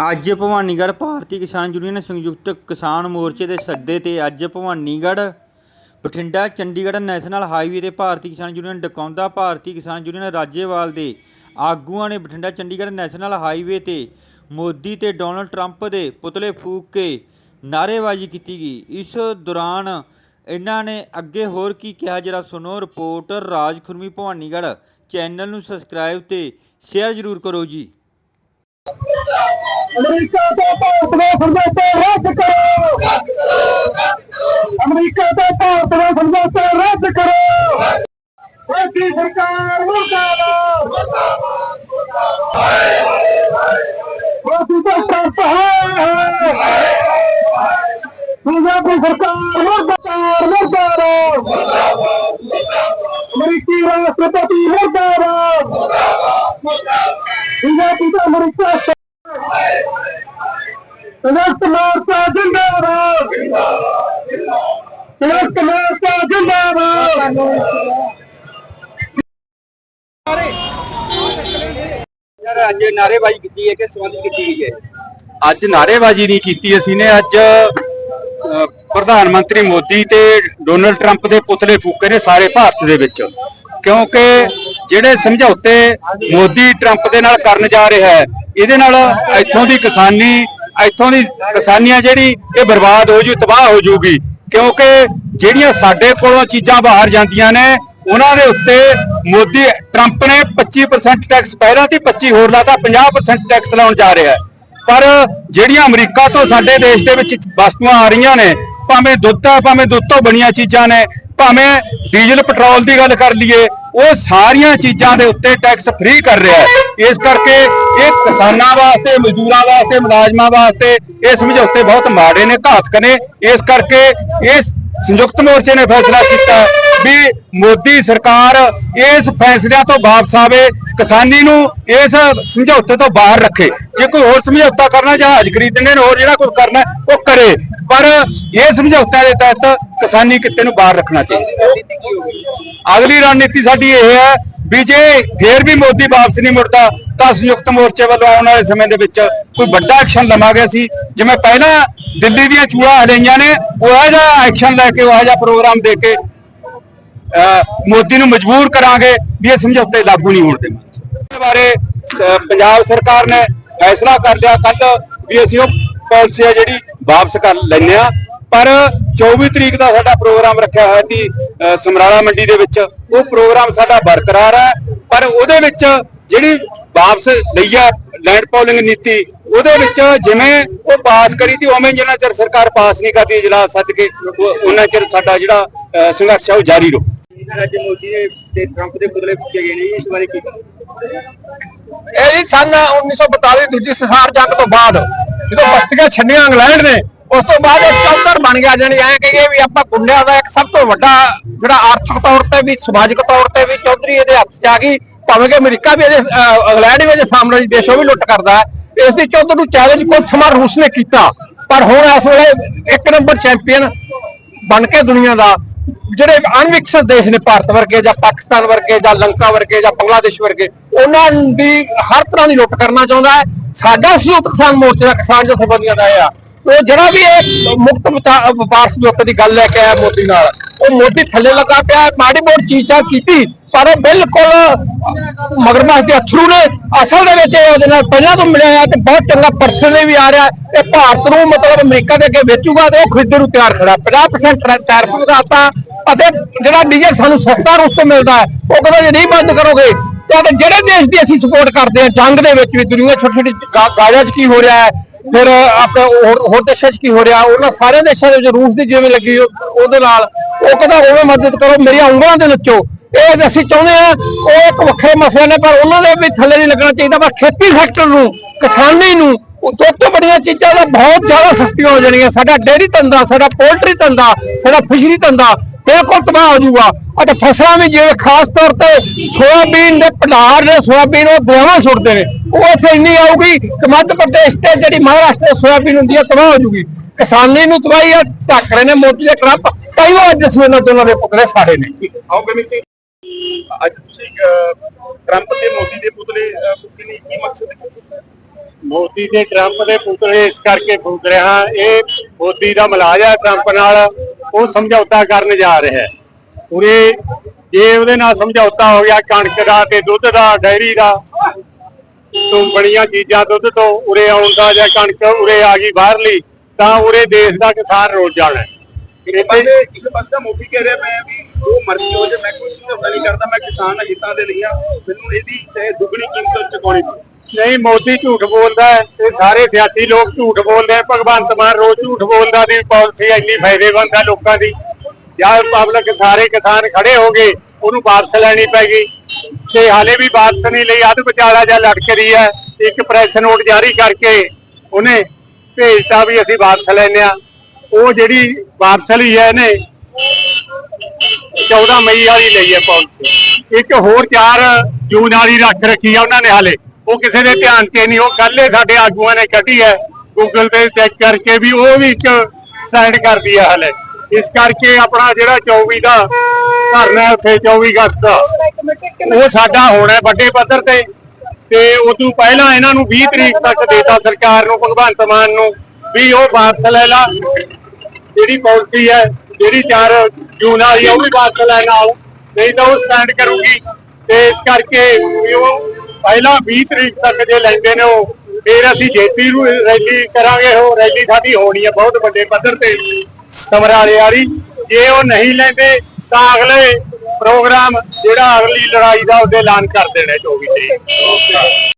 ਅੱਜ ਭਵਾਨੀਗੜ੍ਹ ਭਾਰਤੀ ਕਿਸਾਨ ਯੂਨੀਅਨ ਸੰਯੁਕਤ ਕਿਸਾਨ ਮੋਰਚੇ ਦੇ ਸੱਦੇ ਤੇ ਅੱਜ ਭਵਾਨੀਗੜ੍ਹ, ਬਠਿੰਡਾ, ਚੰਡੀਗੜ੍ਹ ਨੈਸ਼ਨਲ ਹਾਈਵੇ ਤੇ ਭਾਰਤੀ ਕਿਸਾਨ ਯੂਨੀਅਨ ਡਕੌਂਦਾ ਭਾਰਤੀ ਕਿਸਾਨ ਯੂਨੀਅਨ ਰਾਜੇਵਾਲ ਦੇ ਆਗੂਆਂ ਨੇ ਬਠਿੰਡਾ, ਚੰਡੀਗੜ੍ਹ ਨੈਸ਼ਨਲ ਹਾਈਵੇ ਤੇ ਮੋਦੀ ਤੇ ਡੋਨਲਡ ਟਰੰਪ ਦੇ ਪੁਤਲੇ ਫੂਕ ਕੇ ਨਾਅਰੇਬਾਜ਼ੀ ਕੀਤੀ ਗਈ। ਇਸ ਦੌਰਾਨ ਇਹਨਾਂ ਨੇ ਅੱਗੇ ਹੋਰ ਕੀ ਕਿਹਾ? ਜਰਾ ਸੁਣੋ ਰਿਪੋਰਟਰ ਰਾਜ ਖੁਰਮੀ, ਭਵਾਨੀਗੜ੍ਹ ਚੈਨਲ ਨੂੰ ਸਬਸਕ੍ਰਾਈਬ ਤੇ ਸ਼ੇਅਰ ਜ਼ਰੂਰ ਕਰੋ ਜੀ। ਅਮਰੀਕਾ ਤੋਂ ਭਾਰਤ ਦੇ ਸਮਝੌਤੇ ਰੱਦ ਕਰੋ। ਅਮਰੀਕਾ ਤੋਂ ਭਾਰਤ ਦੇ ਸਮਝੌਤੇ ਰੱਦ ਕਰੋ। ਮੋਦੀ ਸਰਕਾਰ ਮੁਰਦਾਬਾਦ। ਮੋਦੀ ਦਾ ਟਰੰਪ ਹੈ ਸਰਕਾਰ ਮੁਰਦਾਬਾਦ ਮੁਰਦਾਬਾਦ। ਅਮਰੀਕੀ ਰਾਸ਼ਟਰਪਤੀ ਮੁਰਦਾਬਾਦ। ਪੰਜਾਬੀ ਦਾ ਅਮਰੀਕਾ ਸੰਯੁਕਤ ਮੋਰਚਾ ਜਿੰਦਾਬਾਦ। ਸੰਯੁਕਤ ਮੋਰਚਾ ਜਿੰਦਾਬਾਦ। ਯਾਰ ਅੱਜ ਨਾਰੇਬਾਜ਼ੀ ਕੀਤੀ ਹੈ ਕਿ ਸੰਬੰਧ ਕੀਤੀ ਗਈ ਹੈ? ਅੱਜ ਨਾਅਰੇਬਾਜ਼ੀ ਨਹੀਂ ਕੀਤੀ ਅਸੀਂ ਨੇ ਅੱਜ ਪ੍ਰਧਾਨ ਮੰਤਰੀ ਮੋਦੀ ਤੇ ਡੋਨਲਡ ਟਰੰਪ ਦੇ ਪੁਤਲੇ ਫੂਕੇ ਨੇ ਸਾਰੇ ਭਾਰਤ ਦੇ ਵਿੱਚ। ਕਿਉਂਕਿ ਜਿਹੜੇ ਸਮਝੌਤੇ ਮੋਦੀ ਟਰੰਪ ਦੇ ਨਾਲ ਕਰਨ ਜਾ ਰਿਹਾ ਹੈ ਇਹਦੇ ਨਾਲ ਇੱਥੋਂ ਦੀ ਕਿਸਾਨੀ ਇੱਥੋਂ ਦੀ ਕਿਸਾਨੀਆਂ ਜਿਹੜੀ ਇਹ ਬਰਬਾਦ ਹੋ ਜੂ, ਤਬਾਹ ਹੋ ਜੂਗੀ, ਕਿਉਂਕਿ ਜਿਹੜੀਆਂ ਸਾਡੇ ਕੋਲੋਂ ਚੀਜ਼ਾਂ ਬਾਹਰ ਜਾਂਦੀਆਂ ਨੇ, ਉਹਨਾਂ ਦੇ ਉੱਤੇ ਮੋਦੀ, ਟਰੰਪ ਨੇ 25% ਟੈਕਸ ਪਹਿਲਾਂ ਤੇ 25 ਹੋਰ ਲਾਤਾ 50% ਟੈਕਸ ਲਾਉਣ ਜਾ ਰਿਹਾ ਹੈ। ਪਰ ਜਿਹੜੀਆਂ ਅਮਰੀਕਾ ਤੋਂ ਸਾਡੇ ਦੇਸ਼ ਦੇ ਵਿੱਚ ਵਸਤੂਆਂ ਆ ਰਹੀਆਂ ਨੇ, ਭਾਵੇਂ ਦੁੱਧ ਹੈ, ਭਾਵੇਂ ਦੁੱਧ ਤੋਂ ਬਣੀਆਂ ਚੀਜ਼ਾਂ ਨੇ, ਭਾਵੇਂ ਡੀਜ਼ਲ, ਪੈਟਰੋਲ ਦੀ ਗੱਲ ਕਰ ਲਈਏ ਉਹ ਸਾਰੀਆਂ ਚੀਜ਼ਾਂ ਦੇ ਉੱਤੇ ਟੈਕਸ ਫ੍ਰੀ ਕਰ ਰਿਹਾ ਹੈ। ਇਸ ਕਰਕੇ ਇਹ ਕਿਸਾਨਾਂ ਵਾਸਤੇ, ਮਜ਼ਦੂਰਾਂ ਵਾਸਤੇ, ਮੁਲਾਜ਼ਮਾਂ ਵਾਸਤੇ ਇਹ ਸਮਝੌਤੇ ਬਹੁਤ ਮਾੜੇ ਨੇ, ਘਾਤਕ ਨੇ। ਇਸ ਕਰਕੇ ਇਸ ਸੰਯੁਕਤ ਮੋਰਚੇ ਨੇ ਫੈਸਲਾ ਕੀਤਾ। ਵੀ ਮੋਦੀ ਸਰਕਾਰ ਇਸ ਫੈਸਲਿਆਂ ਤੋਂ ਵਾਪਸ ਆਵੇ, ਕਿਸਾਨੀ ਨੂੰ ਇਸ ਸਮਝੌਤੇ ਤੋਂ ਬਾਹਰ ਰੱਖੇ। ਜੇ ਕੋਈ ਹੋਰ ਸਮਝੌਤਾ ਕਰਨਾ, ਜਹਾਜ਼ ਖਰੀਦਣੇ ਨੇ, ਹੋਰ ਜਿਹੜਾ ਕੁਝ ਕਰਨਾ, ਉਹ ਕਰੇ। ਪਰ ਇਹ ਸਮਝੌਤਿਆਂ ਦੇ ਤਹਿਤ ਕਿਸਾਨੀ ਕਿੱਤੇ ਨੂੰ ਬਾਹਰ ਰੱਖਣਾ ਚਾਹੀਦਾ। ਅਗਲੀ ਰਣਨੀਤੀ ਸਾਡੀ ਇਹ ਹੈ ਵੀ ਜੇ ਫੇਰ ਵੀ ਮੋਦੀ ਵਾਪਸ ਨਹੀਂ ਮੁੜਦਾ, ਤਾਂ ਸੰਯੁਕਤ ਮੋਰਚੇ ਵੱਲੋਂ ਆਉਣ ਵਾਲੇ ਸਮੇਂ ਦੇ ਵਿੱਚ ਕੋਈ ਵੱਡਾ ਐਕਸ਼ਨ ਲਵਾਂਗੇ ਅਸੀਂ। ਜਿਵੇਂ ਪਹਿਲਾਂ ਦਿੱਲੀ ਦੀਆਂ ਚੂੜਾਂ ਹੜਾਈਆਂ ਨੇ, ਉਹ ਜਿਹਾ ਐਕਸ਼ਨ ਲੈ ਕੇ, ਉਹ ਜਿਹਾ ਪ੍ਰੋਗਰਾਮ ਦੇ ਕੇ ਮੋਦੀ ਨੂੰ ਮਜਬੂਰ ਕਰਾਂਗੇ ਵੀ ਇਹ ਸਮਝੌਤੇ ਲਾਗੂ ਨਹੀਂ ਹੋਣ ਦੇਵਾਂਗੇ ਬਾਰੇ ਪੰਜਾਬ ਸਰਕਾਰ ਨੇ ਫੈਸਲਾ ਕਰ ਲਿਆ ਕੱਲ ਵੀ ਅਸੀਂ ਉਹ ਪਾਲਿਸੀ ਆ ਜਿਹੜੀ ਵਾਪਸ ਕਰ ਲੈਂਦੇ ਆ ਪਰ 24 ਤਰੀਕ ਦਾ ਸਾਡਾ ਪ੍ਰੋਗਰਾਮ ਰੱਖਿਆ ਹੋਇਆ ਸੀ ਸਮਰਾਲਾ ਮੰਡੀ ਦੇ ਵਿੱਚ। ਉਹ ਪ੍ਰੋਗਰਾਮ ਸਾਡਾ ਬਰਕਰਾਰ ਹੈ। ਪਰ ਉਹਦੇ ਵਿੱਚ ਜਿਹੜੀ ਵਾਪਸ ਲਈ ਹੈ ਲੈਂਡ ਪੋਲਿੰਗ ਨੀਤੀ, ਉਹਦੇ ਵਿੱਚ ਜਿਵੇਂ ਉਹ ਪਾਸ ਕਰੀ ਤੀ ਉਵੇਂ ਜਿੰਨਾ ਚਿਰ ਸਰਕਾਰ ਪਾਸ ਨਹੀਂ ਕਰਦੀ, ਇਜਲਾਸ ਸੱਦ ਕੇ ਉਹਨਾਂ ਚਿਰ ਸਾਡਾ ਜਿਹੜਾ ਸੰਘਰਸ਼ ਹੈ ਉਹ ਜਾਰੀ ਰਹੂ। ਅੱਜ ਮੋਦੀ ਦੇ ਤੇ ਟਰੰਪ ਦੇ ਪੁਤਲੇ ਫੂਕੇ ਗਏ ਨੇ? ਇਸ ਬਾਰੇ ਕੀ ਇਹ ਜੀ ਸਨ 1942 ਦੂਜੀ ਸੰਸਾਰ ਜੰਗ ਤੋਂ ਬਾਅਦ ਜਦੋਂ ਬਸਤੀਆਂ ਛੰਡੀਆਂ ਇੰਗਲੈਂਡ ਨੇ, ਉਸ ਤੋਂ ਬਾਅਦ ਇਹ ਚੌਧਰ ਬਣ ਗਿਆ ਜਾਨੀ ਐ ਕਹੀਏ ਵੀ ਆਪਾਂ ਕੁੰਡਿਆਂ ਦਾ ਇੱਕ ਸਭ ਤੋਂ ਵੱਡਾ ਜਿਹੜਾ ਆਰਥਿਕ ਤੌਰ ਤੇ ਵੀ, ਸਮਾਜਿਕ ਤੌਰ ਤੇ ਵੀ ਚੌਧਰੀ ਇਹਦੇ ਹੱਥ 'ਚ ਆ ਗਈ। ਭਾਵੇਂ ਕਿ ਅਮਰੀਕਾ ਵੀ ਇਹਦੇ ਇੰਗਲੈਂਡ ਵੀ ਇਹਦੇ ਸਾਹਮਣੇ ਦੇਸ਼ ਵੀ ਲੁੱਟ ਕਰਦਾ ਹੈ। ਇਸ ਦੀ ਚੌਧਰ ਨੂੰ ਚੈਲੰਜ ਕੁਝ ਸਮਾਂ ਰੂਸ ਨੇ ਕੀਤਾ। ਪਰ ਹੁਣ ਇਸ ਵੇਲੇ ਇੱਕ ਨੰਬਰ ਚੈਂਪੀਅਨ ਬਣ ਕੇ ਦੁਨੀਆ ਦਾ ਜਿਹੜੇ ਅਣਵਿਕਸਿਤ ਦੇਸ਼ ਨੇ ਭਾਰਤ ਵਰਗੇ ਜਾਂ ਪਾਕਿਸਤਾਨ ਵਰਗੇ ਜਾਂ ਲੰਕਾ ਵਰਗੇ ਜਾਂ ਬੰਗਲਾਦੇਸ਼ ਵਰਗੇ, ਉਹਨਾਂ ਦੀ ਹਰ ਤਰ੍ਹਾਂ ਦੀ ਲੁੱਟ ਕਰਨਾ ਚਾਹੁੰਦਾ ਹੈ। ਸਾਡਾ ਸੰਯੁਕਤ ਕਿਸਾਨ ਮੋਰਚੇ ਦਾ ਕਿਸਾਨ ਜਥੇਬੰਦੀਆਂ ਦਾ ਇਹ ਆ। ਉਹ ਜਿਹੜਾ ਵੀ ਇਹ ਮੁਕਤ ਵਪਾਰ ਸਮਝੌਤੇ ਦੀ ਗੱਲ ਲੈ ਕੇ ਆਇਆ ਮੋਦੀ ਨਾਲ, ਉਹ ਮੋਦੀ ਥੱਲੇ ਲੱਗਾ ਪਿਆ, ਮਾੜੀ ਮੋਟੀ ਚੀਜ਼ਾਂ ਕੀਤੀ, ਪਰ ਉਹ ਬਿਲਕੁਲ ਮਗਰਮੱਛ ਦੇ ਅਥਰੂ ਨੇ। ਅਸਲ ਦੇ ਵਿੱਚ ਇਹ ਉਹਦੇ ਨਾਲ ਪਹਿਲਾਂ ਤੋਂ ਮਿਲਿਆ ਆ ਤੇ ਬਹੁਤ ਚੰਗਾ ਪਰਸਨ ਵੀ ਆ ਰਿਹਾ। ਇਹ ਭਾਰਤ ਨੂੰ ਮਤਲਬ ਅਮਰੀਕਾ ਦੇ ਅੱਗੇ ਵੇਚੂਗਾ ਤੇ ਉਹ ਖਰੀਦਣ ਨੂੰ ਤਿਆਰ ਖੜਾ 50% ਟੈਰਿਫ ਵਧਾਤਾ ਅਤੇ ਜਿਹੜਾ ਡੀਜ਼ਲ ਸਾਨੂੰ ਸਸਤਾ ਰੂਪ ਤੋਂ ਮਿਲਦਾ ਹੈ, ਉਹ ਕਹਿੰਦਾ ਜੇ ਨਹੀਂ ਬੰਦ ਕਰੋਗੇ, ਤਾਂ ਜਿਹੜੇ ਦੇਸ਼ ਦੀ ਅਸੀਂ ਸਪੋਰਟ ਕਰਦੇ ਹਾਂ, ਜੰਗ ਦੇ ਵਿੱਚ ਵੀ ਦੁਨੀਆ ਛੋਟੀ ਛੋਟੀ ਗਾ- ਗਾਜ਼ਾ 'ਚ ਕੀ ਹੋ ਰਿਹਾ ਹੈ, ਫਿਰ ਆਪਣੇ ਹੋਰ ਹੋਰ ਦੇਸ਼ਾਂ 'ਚ ਕੀ ਹੋ ਰਿਹਾ, ਉਹਨਾਂ ਸਾਰੇ ਦੇਸ਼ਾਂ ਦੇ ਵਿੱਚ ਰੂਸ ਦੀ ਜਿਵੇਂ ਲੱਗੀ ਉਹਦੇ ਨਾਲ, ਉਹ ਕਹਿੰਦਾ ਉਵੇਂ ਮਦਦ ਕਰੋ, ਮੇਰੀਆਂ ਉਂਗਲਾਂ ਦੇ ਨੱਚੋ। ਇਹ ਅਸੀਂ ਚਾਹੁੰਦੇ ਆ ਉਹ ਇੱਕ ਵੱਖਰੇ ਮਸਲੇ ਨੇ, ਪਰ ਉਹਨਾਂ ਦੇ ਵੀ ਥੱਲੇ ਨਹੀਂ ਲੱਗਣਾ ਚਾਹੀਦਾ, ਪਰ ਖੇਤੀ ਸੈਕਟਰ ਨੂੰ, ਕਿਸਾਨੀ ਨੂੰ, ਉਹ ਤੋਂ ਬੜੀਆਂ ਚੀਜ਼ਾਂ ਦਾ ਬਹੁਤ ਜ਼ਿਆਦਾ ਸਸਤੀਆਂ ਹੋ ਜਾਣੀਆਂ, ਸਾਡਾ ਡੇਅਰੀ ਧੰਦਾ, ਸਾਡਾ ਪੋਲਟਰੀ ਧੰਦਾ, ਸਾਡਾ ਫਿਸ਼ਰੀ ਧੰਦਾ ਬਿਲਕੁਲ ਤਬਾਹ ਹੋ ਜਾਊਗਾ। ਅਤੇ ਫਸਲਾਂ ਵੀ ਜਿਵੇਂ ਖਾਸ ਤੌਰ ਤੇ ਸੋਇਆਬੀਨ ਦੇ ਭੰਡਾਰ ਨੇ ਸੋਇਆਬੀਨ ਉਹ ਦੋਵਾਂ ਸੁੱਟਦੇ ਨੇ। ਉਹ ਇੱਥੇ ਇੰਨੀ ਆਊਗੀ ਕਿ ਮੱਧ ਪ੍ਰਦੇਸ਼ ਤੇ ਜਿਹੜੀ ਮਹਾਰਾਸ਼ਟਰ ਦੀ ਸੋਇਆਬੀਨ ਹੁੰਦੀ ਹੈ ਤਬਾਹ ਹੋ ਜਾਊਗੀ। ਕਿਸਾਨੀ ਨੂੰ ਤਬਾਹੀ ਆ ਢੱਕ ਰਹੇ ਨੇ ਮੋਦੀ ਦੇ ਟਰੰਪ ਅੱਜ ਸਵੇਨਾਂ ਤੋਂ ਉਹਨਾਂ ਦੇ ਪੁੱਤਰੇ ਸਾਰੇ ਨੇ। ਆਓ ਗਮੀ ਸਿੰਘ ਅੱਜ ਤੁਸੀਂ ਅਹ, ਟਰੰਪ ਤੇ ਮੋਦੀ ਦੇ ਪੁਤਲੇ ਨੇ ਕੀ ਮਕਸਦ ਮੋਦੀ ਤੇ ਟਰੰਪ ਦੇ ਪੁਤਲੇ ਇਸ ਕਰਕੇ ਫੂਕ ਰਿਹਾ ਇਹ ਮੋਦੀ ਦਾ ਮਲਾਜ ਹੈ ਟਰੰਪ ਨਾਲ। ਉਹ ਸਮਝੌਤਾ ਕਰਨ ਜਾ ਰਿਹਾ ਹੈ। ਉਰੇ ਜੇ ਉਹਦੇ ਨਾਲ ਸਮਝੌਤਾ ਹੋ ਗਿਆ, ਕਣਕ ਦਾ ਤੇ ਦੁੱਧ ਦਾ, ਡੈਰੀ ਦਾ, ਤੋਂ ਬੜੀਆਂ ਚੀਜ਼ਾਂ ਦੁੱਧ ਤੋਂ ਉਰੇ ਆਉਂਦਾ ਜਾਂ ਕਣਕ ਉਰੇ ਆ ਗਈ ਬਾਹਰਲੀ, ਤਾਂ ਉਰੇ ਦੇਸ਼ ਦਾ ਕਿਸਾਨ ਰੋਲ ਜਾਣਾ ਇੱਕ ਪਾਸੇ ਇੱਕ ਪਾਸੇ ਮੋਦੀ ਕਹਿ ਰਿਹਾ ਮੈਂ ਵੀ ਜੋ ਮਰਜ਼ੀ ਹੋ ਜਾਏ ਮੈਂ ਕੋਈ ਸਮਝੌਤਾ ਨਹੀਂ ਕਰਦਾ, ਮੈਂ ਕਿਸਾਨ ਹਿੱਤਾਂ ਦੇ ਲਈ ਆ ਮੈਨੂੰ ਇਹਦੀ ਦੁੱਗਣੀ ਕੀਮਤ ਚੁਕਾਉਣੀ ਪਊ। ਨਹੀਂ, ਮੋਦੀ ਝੂਠ ਬੋਲਦਾ ਤੇ ਸਾਰੇ ਸਿਆਸੀ ਲੋਕ ਝੂਠ ਬੋਲਦੇ ਆ। ਭਗਵੰਤ ਮਾਨ ਰੋਜ਼ ਝੂਠ ਬੋਲਦਾ ਦੀ ਪਾਲਿਸੀ ਇੰਨੀ ਫਾਇਦੇਮੰਦ ਹੈ ਲੋਕਾਂ ਦੀ। ਜਦ ਪਬਲਿਕ ਸਾਰੇ ਕਿਸਾਨ ਖੜੇ ਹੋ ਗਏ ਉਹਨੂੰ ਵਾਪਸ ਲੈਣੀ ਪੈ ਗਈ। ਤੇ ਹਾਲੇ ਵੀ ਵਾਪਸ ਨਹੀਂ ਲਈ, ਅੱਧ ਵਿਚਾਲਾ ਜਾਂ ਲਟਕ ਰਹੀ ਹੈ। ਇੱਕ ਪ੍ਰੈਸ ਨੋਟ ਜਾਰੀ ਕਰਕੇ ਉਹਨੇ ਭੇਜਤਾ ਵੀ ਅਸੀਂ ਵਾਪਸ ਲੈਨੇ ਆ ਉਹ ਜਿਹੜੀ ਵਾਪਸ ਲਈ ਹੈ ਇਹਨੇ 14 ਮਈ ਵਾਲੀ ਲਈ ਹੈ ਪਾਲਿਸੀ। ਇੱਕ ਹੋਰ 4 ਜੂਨ ਵਾਲੀ ਰੱਖ ਰੱਖੀ ਆ ਉਹਨਾਂ ਨੇ ਹਾਲੇ। ਉਹ ਕਿਸੇ ਦੇ ਧਿਆਨ 'ਚ ਨਹੀਂ, ਉਹ ਕੱਲੇ ਸਾਡੇ ਆਗੂਆਂ ਨੇ ਕੱਢੀ ਹੈ। ਗੂਗਲ ਤੇ ਚੈੱਕ ਕਰਕੇ ਵੀ ਉਹ ਵੀ ਇੱਕ ਸਾਈਡ ਕਰਦੀ ਹੈ ਹਾਲੇ। ਇਸ ਕਰਕੇ ਆਪਣਾ ਜਿਹੜਾ 24 ਦਾ ਧਰਨਾ ਹੈ ਉੱਥੇ 24 ਅਗਸਤ ਦਾ, ਉਹ ਸਾਡਾ ਹੋਣਾ ਵੱਡੇ ਪੱਧਰ ਤੇ। ਤੇ ਉਦੋਂ ਪਹਿਲਾਂ ਇਹਨਾਂ ਨੂੰ 20 ਤਰੀਕ ਤੱਕ ਦੇਤਾ ਸਰਕਾਰ ਨੂੰ, ਭਗਵੰਤ ਮਾਨ ਨੂੰ ਵੀ ਉਹ ਵਾਪਸ ਲੈ ਲਾ। ਜਿਹੜੀ ਪਾਲਿਸੀ ਹੈ, ਜਿਹੜੀ 4 ਜੂਨ ਵਾਲੀ ਉਹ ਵੀ ਵਾਪਸ ਲੈ ਨਾਲ ਨਹੀਂ ਤਾਂ ਉਹ ਸਟੈਂਡ ਕਰੂਗੀ। ਤੇ ਇਸ ਕਰਕੇ ਵੀ ਉਹ ਪਹਿਲਾਂ 20 ਤਰੀਕ ਤੱਕ ਜੇ ਲੈਂਦੇ ਨੇ ਉਹ, ਫਿਰ ਅਸੀਂ ਜੇਪੀ ਨੂੰ ਰੈਲੀ ਕਰਾਂਗੇ, ਉਹ ਰੈਲੀ ਸਾਡੀ ਹੋਣੀ ਹੈ ਬਹੁਤ ਵੱਡੇ ਪੱਧਰ ਤੇ ਸਮਰਾਲੇ ਵਾਲੀ ਜੇ ਉਹ ਨਹੀਂ ਲੈਂਦੇ, ਤਾਂ ਅਗਲੇ ਪ੍ਰੋਗਰਾਮ ਜਿਹੜਾ ਅਗਲੀ ਲੜਾਈ ਦਾ ਉਹਦੇ ਐਲਾਨ ਕਰ ਦੇਣਾ 24 ਤਰੀਕ।